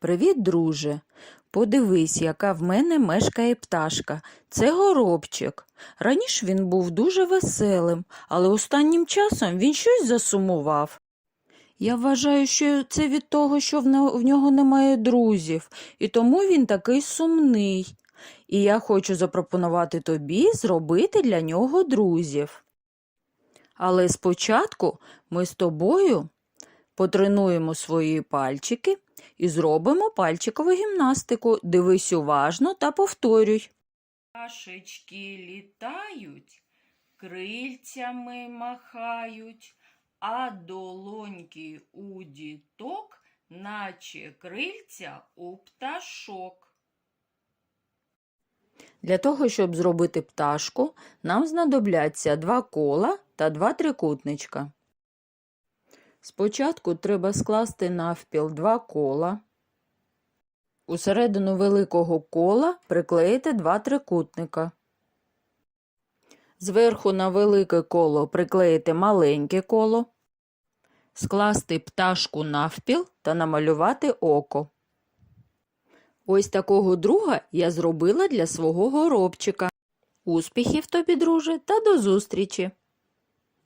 Привіт, друже. Подивись, яка в мене мешкає пташка. Це горобчик. Раніше він був дуже веселим, але останнім часом він щось засумував. Я вважаю, що це від того, що в нього немає друзів, і тому він такий сумний. І я хочу запропонувати тобі зробити для нього друзів. Але спочатку ми з тобою потренуємо свої пальчики і зробимо пальчикову гімнастику. Дивись уважно та повторюй. Пташечки літають, крильцями махають, а долоньки у діток, наче крильця у пташок. Для того, щоб зробити пташку, нам знадобляться два кола та два трикутничка. Спочатку треба скласти навпіл два кола. У середину великого кола приклеїти два трикутника. Зверху на велике коло приклеїти маленьке коло. Скласти пташку навпіл та намалювати око. Ось такого друга я зробила для свого горобчика. Успіхів тобі, друже, та до зустрічі!